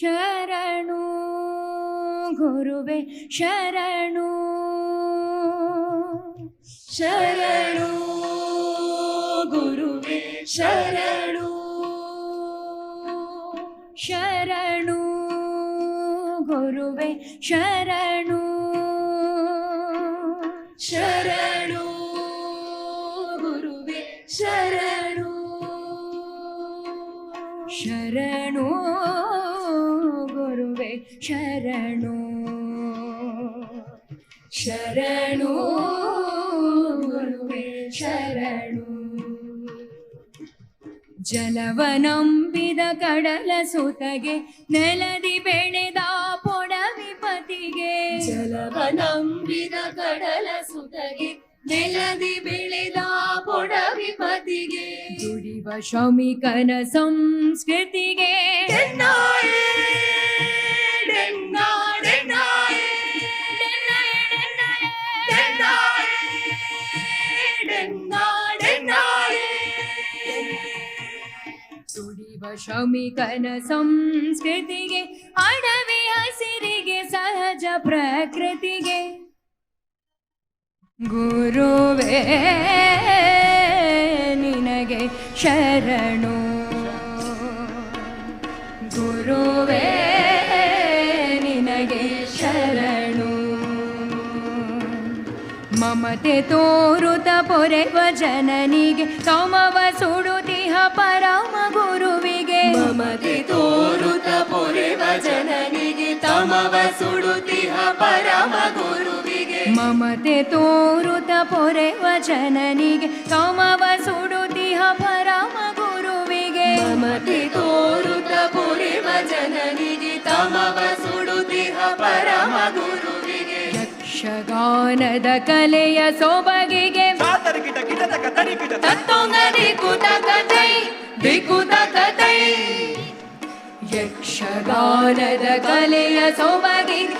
ಶರಣು ಗುರುವೆ ಶರಣು. ಶರಣು ಗುರುವೆ ಶರಣು. ಶರಣು ಗುರುವೆ ಶರಣು. ಶರಣು ಗುರುವೆ ಶರಣು. ಶರಣು. ಶರಣು. ಶರಣು ಗುರುವೆ ಶರಣು. ಜಲವನಂಬಿದ ಕಡಲ ಸುತಗೆ ನೆಲದಿ ಬೆಳೆದ ಪೊಡವಿಪತಿಗೆ ಜಲವನಂಬಿದ ಕಡಲ ಸುತಗೆ ನೆಲದಿ ಬೆಳೆದ ಪೊಡವಿಪತಿಗೆ ದುಡಿವ ಶ್ರಮಿಕನ ಸಂಸ್ಕೃತಿಗೆ ದುಡಿವ ಶ್ರಮಿಕನ ಸಂಸ್ಕೃತಿಗೆ ಅಡವಿ ಹಸಿರಿಗೆ, ಸಹಜ ಪ್ರಕೃತಿಗೆ. ಗುರುವೇ, ನಿನಗೆ ಶರಣು. ಗುರುವೇ, ನಿನಗೆ ಶರಣು. ಮಮತೆ ತೋರುತ ಪೊರೆವ ಜನನಿಗೆ ಸೋಮವ ಸುಡುತಿಹ ತಮವ ಸುಡುತಿಹ ಪರಮ ಗುರುವಿಗೆ. ಮಮತೆ ತೋರುತ ಪೊರೆವ ಜನನಿಗೆ ಕಾಮವ ಸುಡುತಿಹ ಪರಮ ಗುರುವಿಗೆ. ಮಮತೆ ತೋರುತ ಪೊರೆವ ಜನನಿಗೆ ತಮವ ಸುಡುತಿಹ ಪರಮ ಗುರುವಿಗೆ. ಯಕ್ಷಗಾನದ ಕಲೆಯ ಸೊಬಗಿಗೆ. ತಾತರಿಗಿಟ ಗಿಟತಕ ತರಿಗಿಟ ತತ್ತೊಂಗದಿ ಕುತ ಕಥೈ ಯಕ್ಷಗಾನದ ಕಲೆಯ ಸೊಬಗಿಗೆ